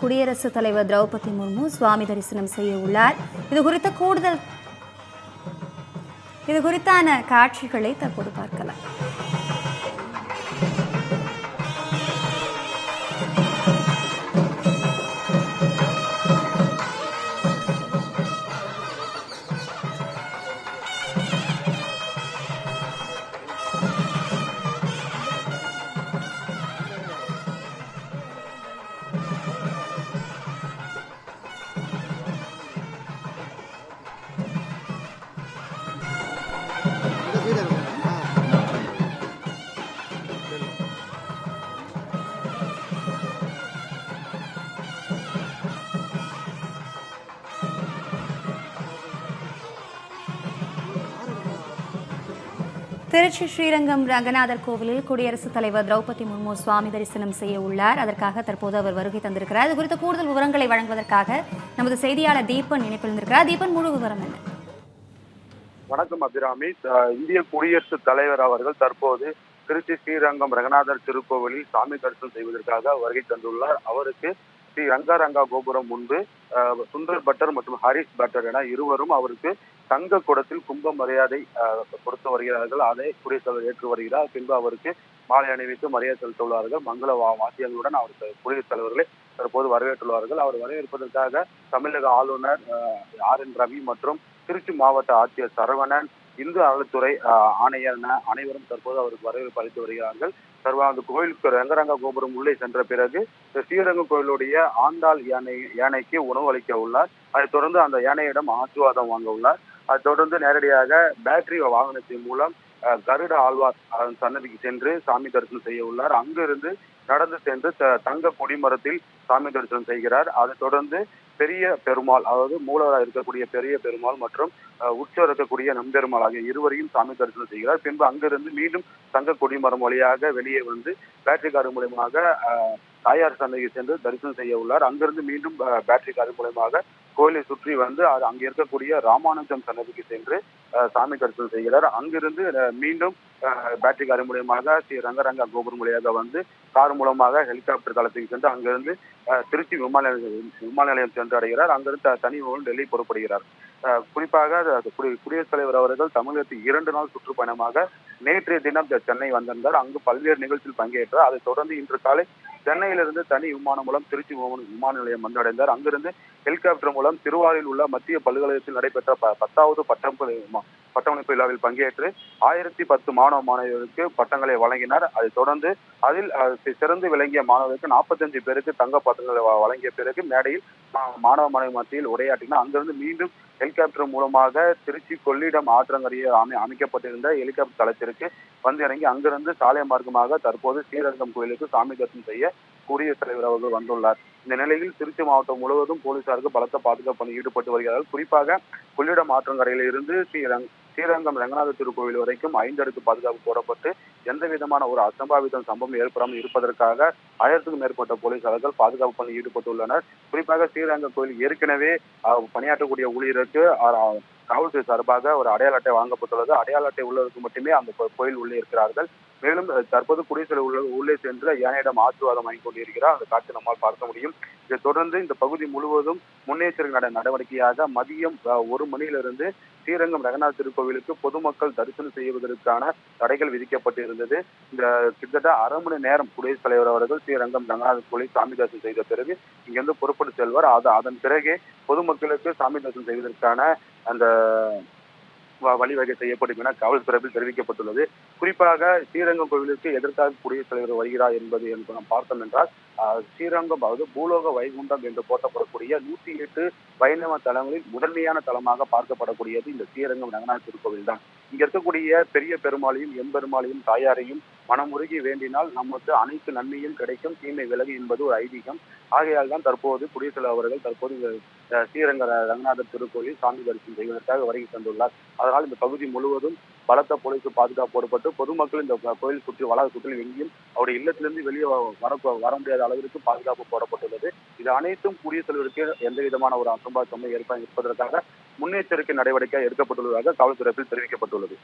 குடியரசுத் தலைவர் திரௌபதி முர்மு சுவாமி தரிசனம் செய்ய உள்ளார். இது குறித்த கூடுதல் இது குறித்தான காட்சிகளை தற்போது பார்க்கலாம். திருச்சி ஸ்ரீரங்கம் ரங்கநாதர் கோவிலில் குடியரசுத் தலைவர் திரௌபதி முர்மு சுவாமி தரிசனம் செய்ய உள்ளார். அதற்காக தற்போது அவர் வருகை தந்திருக்கிறார். இது குறித்த கூடுதல் விவரங்களை வழங்குவதற்காக நமது செய்தியாளர் தீபன் இணைப்பில் இருந்திருக்கிறார். தீபன் முழு விவரம் என்ன? வணக்கம் அபிராமி. அஹ் இந்திய குடியரசுத் தலைவர் அவர்கள் தற்போது திருச்சி ஸ்ரீரங்கம் ரங்கநாதர் திருக்கோவிலில் சாமி தரிசனம் செய்வதற்காக வருகை தந்துள்ளார். அவருக்கு ஸ்ரீ ரங்கரங்கா கோபுரம் முன்பு சுந்தர் பட்டர் மற்றும் ஹரிஷ் பட்டர் என இருவரும் அவருக்கு தங்க குடத்தில் கும்ப மரியாதை கொடுத்து வருகிறார்கள். அதை குடியரசுத் ஏற்று வருகிறார். பின்பு அவருக்கு மாலை அணிவித்து மரியாதை செலுத்துள்ளார்கள் மங்கள வாத்தியங்களுடன் அவர் குடியரசுத் தலைவர்களை தற்போது வரவேற்றுள்ளார்கள். அவர் வரவேற்பதற்காக தமிழக ஆளுநர் ஆர் என் ரவி மற்றும் திருச்சி மாவட்ட ஆட்சியர் சரவணன் இந்து அறநிலைத்துறை ஆணையர் என அனைவரும் தற்போது அவருக்கு வரவேற்பு அளித்து வருகிறார்கள். சர்வா அந்த கோயிலுக்கு ரங்கரங்க கோபுரம் உள்ளே சென்ற பிறகு ஸ்ரீரங்க கோயிலுடைய ஆண்டாள் யானை யானைக்கு உணவு அளிக்க உள்ளார். அதைத் தொடர்ந்து அந்த யானையிடம் ஆசீர்வாதம் வாங்க உள்ளார். தொடர்ந்து நேரடியாக பேட்டரி வாகனத்தின் மூலம் கருட ஆழ்வார் சன்னதிக்கு சென்று சாமி தரிசனம் செய்ய உள்ளார். அங்கிருந்து நடந்து சென்று த- தங்க கொடிமரத்தில் சாமி தரிசனம் செய்கிறார். அதை தொடர்ந்து பெரிய பெருமாள் அதாவது மூலவராக இருக்கக்கூடிய பெரிய பெருமாள் மற்றும் உச்சம் இருக்கக்கூடிய நம்பெருமாள் ஆகிய இருவரையும் சாமி தரிசனம் செய்கிறார். பின்பு அங்கிருந்து மீண்டும் தங்க கொடிமரம் வழியாக வெளியே வந்து பேட்டரி கார் மூலயமாக தாயார் சந்தைக்கு சென்று தரிசனம் செய்ய உள்ளார். அங்கிருந்து மீண்டும் பேட்டரி கார் மூலயமாக கோயிலை சுற்றி வந்து அது அங்க இருக்கக்கூடிய ராமானுஜம் சன்னதிக்கு சென்று சாமி தரிசனம் செய்கிறார். அங்கிருந்து மீண்டும் பேட்டரி கார் மூலியமாக ஸ்ரீ ரங்கரங்கா கோபுரம் வழியாக வந்து கார் மூலமாக ஹெலிகாப்டர் தளத்துக்கு சென்று அங்கிருந்து திருச்சி விமான நிலையம் விமான நிலையம் சென்று அடைகிறார். அங்கிருந்து தனி விமானம் டெல்லி புறப்படுகிறார். அஹ், குறிப்பாக குடியரசுத் தலைவர் அவர்கள் தமிழகத்தில் இரண்டு நாள் சுற்றுப்பயணமாக நேற்றைய தினம் சென்னை வந்திருந்தார். அங்கு பல்வேறு நிகழ்ச்சியில் பங்கேற்றார். அதைத் தொடர்ந்து இன்று காலை சென்னையிலிருந்து தனி விமானம் மூலம் திருச்சி விமான நிலையம் வந்தடைந்தார். அங்கிருந்து ஹெலிகாப்டர் மூலம் திருவாரூரில் உள்ள மத்திய பல்கலைக்கழகத்தில் நடைபெற்ற ப- பத்தாவது பட்டம் பட்டமளிப்பு விழாவில் பங்கேற்று ஆயிரத்தி பத்து மாணவ மாணவியருக்கு பட்டங்களை வழங்கினார். அதைத் தொடர்ந்து அதில் சிறந்து விளங்கிய மாணவர்களுக்கு நாற்பத்தஞ்சு பேருக்கு தங்க பட்டங்களை வழங்கிய பிறகு மேடையில் மாணவ மாணவி மத்தியில் உரையாற்றினார். அங்கிருந்து மீண்டும் ஹெலிகாப்டர் மூலமாக திருச்சி கொள்ளிடம் ஆற்றங்கரையில் அமை அமைக்கப்பட்டிருந்த ஹெலிகாப்டர் தளத்திற்கு வந்து இறங்கி அங்கிருந்து சாலை மார்க்கமாக தற்போது ஸ்ரீரங்கம் கோயிலுக்கு சாமி தரிசனம் செய்ய குடியரசுத் தலைவர் அவர்கள் வந்துள்ளார். இந்த நிலையில் திருச்சி மாவட்டம் முழுவதும் போலீசாருக்கு பலத்த பாதுகாப்பு பணி ஈடுபட்டு வருகிறார்கள். குறிப்பாக கொள்ளிடம் ஆற்றங்கரையில் இருந்து ஸ்ரீரங் ஸ்ரீரங்கம் ரங்கநாத திருக்கோவில் வரைக்கும் ஐந்து அடுக்கு பாதுகாப்பு போடப்பட்டு எந்த விதமான ஒரு அசம்பாவிதம் சம்பவம் ஏற்படாமல் இருப்பதற்காக ஆயிரத்துக்கும் மேற்பட்ட போலீசார்கள் பாதுகாப்பு பணியில் ஈடுபட்டுள்ளனர். குறிப்பாக ஸ்ரீரங்க கோயில் ஏற்கனவே பணியாற்றக்கூடிய ஊழியருக்கு காவல்துறை சார்பாக ஒரு அடையாள அட்டை வாங்கப்பட்டுள்ளது. அடையாள அட்டை உள்ளவருக்கு மட்டுமே அந்த கோயில் உள்ளே இருக்கிறார்கள். மேலும் தற்போது குடியரசு உள்ள உள்ளே சென்று யானையிடம் ஆசீர்வாதம் வாங்கி கொண்டிருக்கிறார். அந்த காட்சி நம்மால் பார்க்க முடியும். இதை தொடர்ந்து இந்த பகுதி முழுவதும் முன்னெச்சரிக்கை நட- நடவடிக்கையாக மதியம் அஹ், ஒரு மணியிலிருந்து ஸ்ரீரங்கம் ரங்கநாத திருக்கோவிலுக்கு பொதுமக்கள் தரிசனம் செய்வதற்கான தடைகள் விதிக்கப்பட்டிருந்தது. இந்த கிட்டத்தட்ட அரை மணி நேரம் குடியரசுத் தலைவர் அவர்கள் ஸ்ரீரங்கம் ரங்கநாத கோவில் சாமி தரிசனம் செய்த பிறகு இங்கிருந்து புறப்பட்டு செல்வார். அது அதன் பிறகே பொதுமக்களுக்கு சாமி தரிசனம் செய்வதற்கான அந்த வழிவகை செய்யப்படும் என காவல்துறையில் தெரிவிக்கப்பட்டுள்ளது. குறிப்பாக ஸ்ரீரங்கம் கோவிலுக்கு எதற்காக குடியரசுத் தலைவர் வருகிறார் என்பது என்று நாம் பார்த்தோம் என்றால் ஸ்ரீரங்கம் அதாவது பூலோக வைகுண்டம் என்று போற்றப்படக்கூடிய நூத்தி எட்டு வைணவ தலங்களில் முதன்மையான தலமாக பார்க்கப்படக்கூடியது இந்த ஸ்ரீரங்கம் ரங்கநாத திருக்கோவில் தான் இங்க இருக்கக்கூடிய பெரிய பெருமாளையும் எம்பெருமாளையும் தாயாரையும் மனமுருகி வேண்டினால் நமக்கு அனைத்து நன்மையும் கிடைக்கும். தீமை விலகு என்பது ஒரு ஐதீகம். ஆகையால் தான் தற்போது குடியரசுத் அவர்கள் தற்போது ஸ்ரீரங்க ரங்கநாதர் திருக்கோயில் சாமி தரிசனம் செய்வதற்காக வருகை தந்துள்ளார். அதனால் இந்த பகுதி முழுவதும் பலத்த போலீஸ் பாதுகாப்பு போடப்பட்டு பொதுமக்கள் இந்த கோயில் சுற்றி வளாக சுற்றிலும் எங்கேயும் அவருடைய இல்லத்திலிருந்து வெளியே வ- வர வர முடியாத அளவிற்கு பாதுகாப்பு போடப்பட்டுள்ளது இது அனைத்தும் கூடிய தலைவருக்கு எந்த விதமான ஒரு அசம்பாவிதமும் ஏற்ப இருப்பதற்காக முன்னெச்சரிக்கை நடவடிக்கை எடுக்கப்பட்டுள்ளதாக காவல்துறையில் தெரிவிக்கப்பட்டுள்ளது.